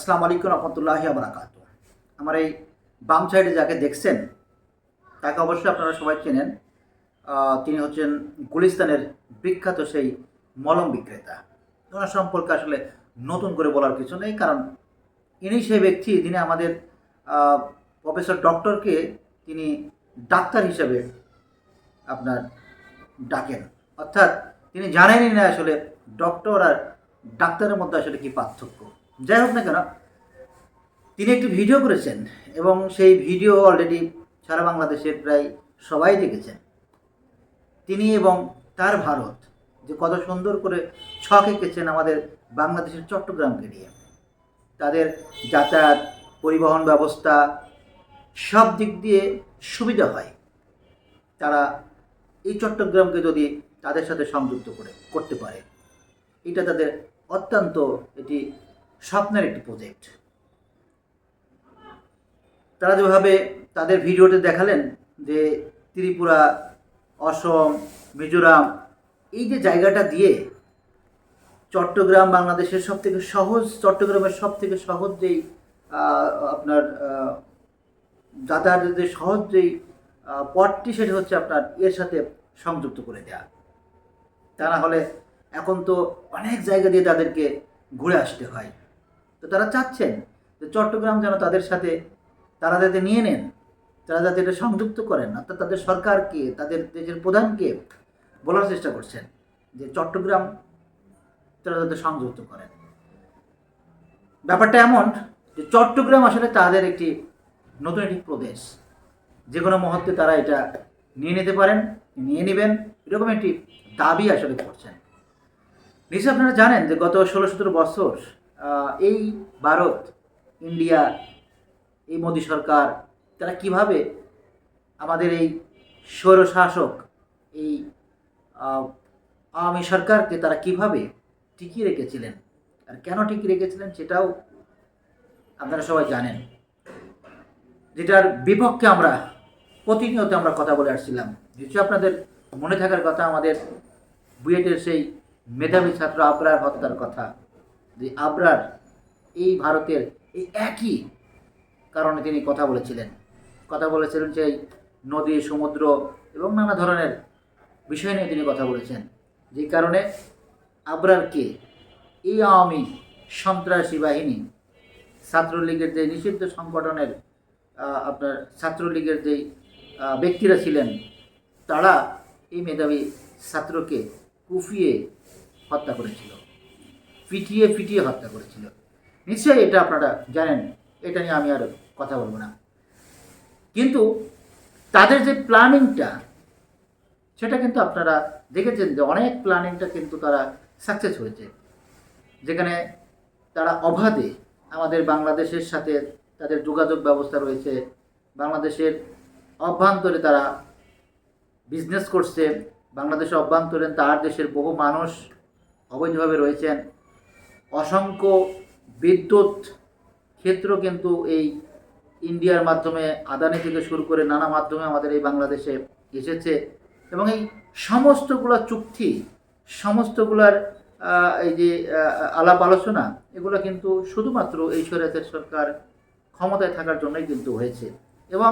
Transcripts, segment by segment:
আসসালামু আলাইকুম রহমতুল্লাহি আবরাকাত আমার এই বাম সাইডে যাকে দেখছেন, তাকে অবশ্যই আপনারা সবাই চেনেন। তিনি হচ্ছেন গুলিস্তানের বিখ্যাত সেই মলম বিক্রেতা। ওনার সম্পর্কে আসলে নতুন করে বলার কিছু নেই, কারণ ইনি সেই ব্যক্তি, যিনি আমাদের প্রফেসর ডক্টরকে তিনি ডাক্তার হিসেবে আপনার ডাকেন। অর্থাৎ তিনি জানেনই না আসলে ডক্টর আর ডাক্তারের মধ্যে আসলে কি পার্থক্য। যাই হোক না কেন, তিনি একটি ভিডিও করেছেন এবং সেই ভিডিও অলরেডি সারা বাংলাদেশের প্রায় সবাই দেখেছেন। তিনি এবং তার ভারত যে কত সুন্দর করে ছক এঁকেছেন আমাদের বাংলাদেশের চট্টগ্রামকে নিয়ে। তাদের যাতায়াত, পরিবহন ব্যবস্থা সব দিক দিয়ে সুবিধা হয়। তারা এই চট্টগ্রামকে যদি তাদের সাথে সংযুক্ত করে, করতে পারে। এটা তাদের অত্যন্ত এটি স্বপ্নের একটি প্রজেক্ট তারা যেভাবে তাদের ভিডিওতে দেখালেন যে ত্রিপুরা, অসম, মিজোরাম, এই যে জায়গাটা দিয়ে চট্টগ্রাম বাংলাদেশের সব থেকে সহজ, চট্টগ্রামের সব থেকে সহজ যেই আপনার যাতায়াতের সহজ যেই পথটি সেটা হচ্ছে আপনার এর সাথে সংযুক্ত করে দেওয়া তা না হলে এখন তো অনেক জায়গা দিয়ে তাদেরকে ঘুরে আসতে হয়। তো তারা চাচ্ছেন যে চট্টগ্রাম যেন তাদের সাথে, তারা যাতে নিয়ে নেন, তারা যাতে এটা সংযুক্ত করেন। অর্থাৎ তাদের সরকারকে, তাদের দেশের প্রধানকে বলার চেষ্টা করছেন যে চট্টগ্রাম তারা যাতে সংযুক্ত করেন। ব্যাপারটা এমন যে চট্টগ্রাম আসলে তাদের একটি নতুন একটি প্রদেশ। যে কোনো মুহূর্তে তারা এটা নিয়ে নিতে পারেন, নিয়ে নেবেন, এরকম একটি দাবি আসলে করছেন। নিশ্চয় আপনারা জানেন যে গত ষোলো সতেরো বছর এই ভারত, ইন্ডিয়া, এই মোদী সরকার, তারা কীভাবে আমাদের এই স্বৈরশাসক, এই আওয়ামী সরকারকে তারা কীভাবে টিকিয়ে রেখেছিলেন আর কেন টিকিয়ে রেখেছিলেন সেটাও আপনারা সবাই জানেন। যেটার বিপক্ষে আমরা প্রতিনিয়ত আমরা কথা বলে আসছিলাম। নিশ্চয়ই আপনাদের মনে থাকার কথা, আমাদের বুয়েটের সেই মেধাবী ছাত্র আবরার হত্যার কথা। যে আবরার এই ভারতের এই একই কারণে তিনি কথা বলেছিলেন। কথা বলেছিলেন যে নদী, সমুদ্র এবং নানা ধরনের বিষয় নিয়ে তিনি কথা বলেছেন। যে কারণে আবরারকে এই আওয়ামী সন্ত্রাসী বাহিনী, ছাত্রলীগের যে নিষিদ্ধ সংগঠনের আপনার ছাত্রলীগের যেই ব্যক্তিরা ছিলেন, তারা এই মেধাবী ছাত্রকে কুফিয়ে হত্যা করেছিল। পিটিয়ে পিটিয়ে হত্যা করেছিল। নিশ্চয়ই এটা আপনারা জানেন, এটা নিয়ে আমি আর কথা বলব না। কিন্তু তাদের যে প্ল্যানিংটা, সেটা কিন্তু আপনারা দেখেছেন যে অনেক প্ল্যানিংটা কিন্তু তারা সাকসেস হয়েছে। যেখানে তারা অবাধে আমাদের বাংলাদেশের সাথে তাদের যোগাযোগ ব্যবস্থা রয়েছে, বাংলাদেশের অভ্যন্তরে তারা বিজনেস করছে, বাংলাদেশের অভ্যন্তরে তার দেশের বহু মানুষ অবৈধভাবে রয়েছেন। অসংখ্য বিদ্যুৎ ক্ষেত্র কিন্তু এই ইন্ডিয়ার মাধ্যমে, আদানি থেকে শুরু করে নানা মাধ্যমে আমাদের এই বাংলাদেশে এসেছে। এবং এই সমস্তগুলো চুক্তি, সমস্তগুলার এই যে আলাপ আলোচনা, এগুলো কিন্তু শুধুমাত্র এই স্বৈরাচার সরকার ক্ষমতায় থাকার জন্যই কিন্তু হয়েছে। এবং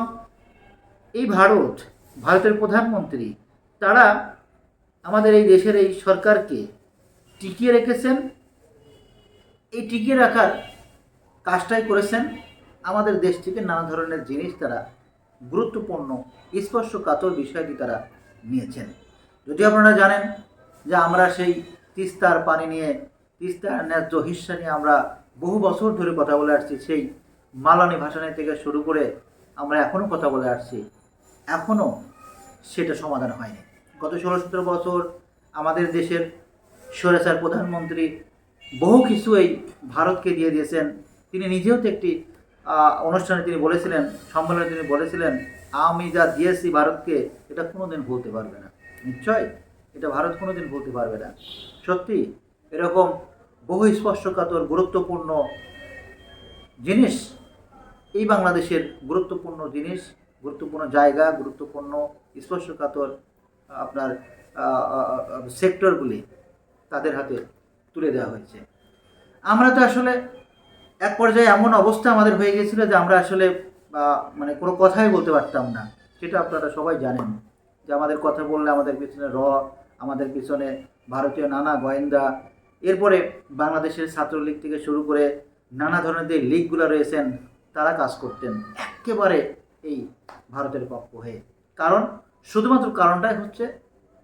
এই ভারত, ভারতের প্রধানমন্ত্রী, তারা আমাদের এই দেশের এই সরকারকে টিকিয়ে রেখেছেন। এই টিকিয়ে রাখার কাজটাই করেছেন আমাদের দেশ থেকে নানা ধরনের জিনিস তারা গুরুত্বপূর্ণ স্পর্শকাতর বিষয়টি তারা নিয়েছেন। যদি আপনারা জানেন যে আমরা সেই তিস্তার পানি নিয়ে, তিস্তার ন্যায্য হিস্সা নিয়ে আমরা বহু বছর ধরে কথা বলে আসছি, সেই মালানি ভাষানি থেকে শুরু করে আমরা এখনও কথা বলে আসছি এখনও সেটা সমাধান হয়নি। গত ষোলো সতেরো বছর আমাদের দেশের স্বৈরাচার প্রধানমন্ত্রী বহু কিছু এই ভারতকে দিয়ে দিয়েছেন। তিনি নিজেও তো একটি অনুষ্ঠানে তিনি বলেছিলেন, সম্মেলনে তিনি বলেছিলেন, আমি যা দিয়েছি ভারতকে, এটা কোনোদিন ভুলতে পারবে না। নিশ্চয়, এটা ভারত কোনোদিন ভুলতে পারবে না। সত্যি, এরকম বহু স্পর্শকাতর, গুরুত্বপূর্ণ জিনিস, এই বাংলাদেশের গুরুত্বপূর্ণ জিনিস, গুরুত্বপূর্ণ জায়গা, গুরুত্বপূর্ণ স্পর্শকাতর, আপনার সেক্টরগুলি তাদের হাতে তুলে দেওয়া হয়েছে। আমরা তো আসলে এক পর্যায়ে এমন অবস্থা আমাদের হয়ে গেছিল যে আমরা আসলে মানে কোনো কথাই বলতে পারতাম না। সেটা আপনারা সবাই জানেন। যে আমাদের কথা বললে আমাদের পিছনে র, আমাদের পিছনে ভারতীয় নানা গোয়েন্দা। এরপরে বাংলাদেশের ছাত্রলীগ থেকে শুরু করে নানা ধরনের যে লীগগুলো রয়েছেন, তারা কাজ করতেন একেবারে এই ভারতের পক্ষ হয়ে। কারণ, শুধুমাত্র কারণটাই হচ্ছে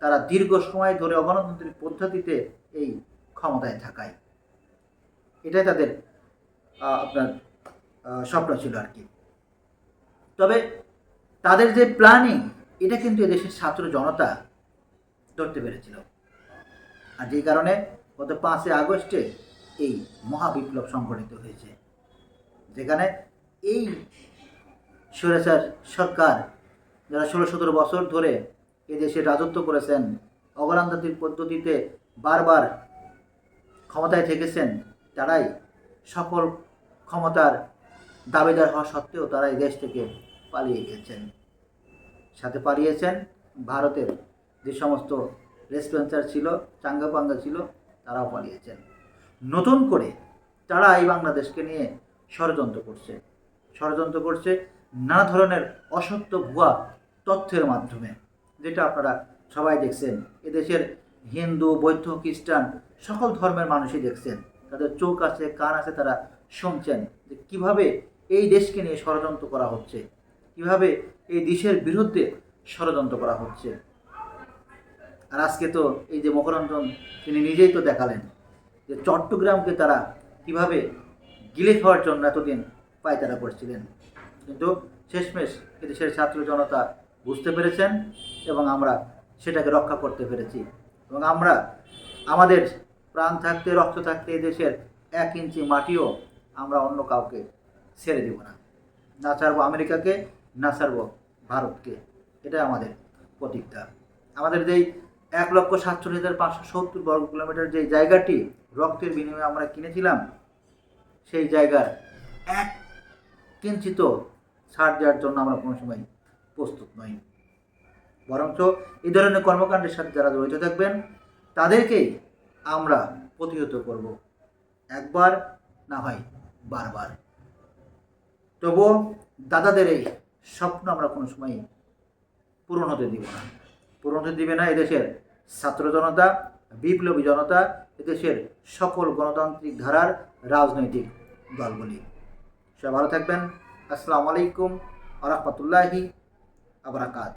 তারা দীর্ঘ সময় ধরে অগণতান্ত্রিক পদ্ধতিতে এই ক্ষমতায় থাকায় এটাই তাদের আপনার স্বপ্ন ছিল আর কি। তবে তাদের যে প্ল্যানিং, এটা কিন্তু এদেশের ছাত্র জনতা ধরতে পেরেছিল। আর যেই কারণে গত পাঁচই আগস্টে এই মহাবিপ্লব সংঘটিত হয়েছে। যেখানে এই স্বৈরাচার সরকার যারা ষোলো সতেরো বছর ধরে এদেশে রাজত্ব করেছেন, অগণতান্ত্রিক পদ্ধতিতে বারবার থেকেছেন, তারাই সকল ক্ষমতার দাবিদার হওয়া সত্ত্বেও তারা এই দেশ থেকে পালিয়ে গেছেন। সাথে পালিয়েছেন ভারতের যে সমস্ত রেসপেন্সার ছিল, চাঙ্গাপাঙ্গা ছিল, তারাও পালিয়েছেন। নতুন করে তারা এই বাংলাদেশকে নিয়ে ষড়যন্ত্র করছে। ষড়যন্ত্র করছে নানা ধরনের অসত্য ভুয়া তথ্যের মাধ্যমে, যেটা আপনারা সবাই দেখছেন। এদেশের হিন্দু, বৌদ্ধ, খ্রিস্টান, সকল ধর্মের মানুষই দেখছেন। তাদের চোখ আছে, কান আছে, তারা শুনছেন যে কীভাবে এই দেশকে নিয়ে ষড়যন্ত্র করা হচ্ছে, কীভাবে এই দেশের বিরুদ্ধে ষড়যন্ত্র করা হচ্ছে। আর আজকে তো এই যে মকরঞ্জন, তিনি নিজেই তো দেখালেন যে চট্টগ্রামকে তারা কীভাবে গিলে খাওয়ার জন্য এতদিন পায়তারা করছিলেন। কিন্তু শেষমেশ এদেশের ছাত্র জনতা বুঝতে পেরেছেন এবং আমরা সেটাকে রক্ষা করতে পেরেছি। এবং আমরা আমাদের প্রাণ থাকতে, রক্ত থাকতে দেশের এক ইঞ্চি মাটিও আমরা অন্য কাউকে ছেড়ে দেব না। না ছাড়বো আমেরিকাকে, না ছাড়বো ভারতকে। এটাই আমাদের প্রতিজ্ঞা। আমাদের যেই এক লক্ষ সাতচল্লিশ হাজার পাঁচশো সত্তর বর্গ কিলোমিটার যে জায়গাটি রক্তের বিনিময়ে আমরা কিনেছিলাম, সেই জায়গার এক কিঞ্চিত ছাড় দেওয়ার জন্য আমরা কোনো সময় প্রস্তুত নই। বরঞ্চ এই ধরনের কর্মকাণ্ডের সাথে যারা জড়িত থাকবেন, তাদেরকেই আমরা প্রতিহত করব। একবার না হয় বারবার। তবুও দাদাদের এই স্বপ্ন আমরা কোনো সময় পূরণ হতে দিব না। পূরণ হতে দিবে না এদেশের ছাত্র জনতা, বিপ্লবী জনতা, এদেশের সকল গণতান্ত্রিক ধারার রাজনৈতিক দলগুলি। সবাই ভালো থাকবেন। আসসালামু আলাইকুম আ রহমতুল্লাহি আবরাকাত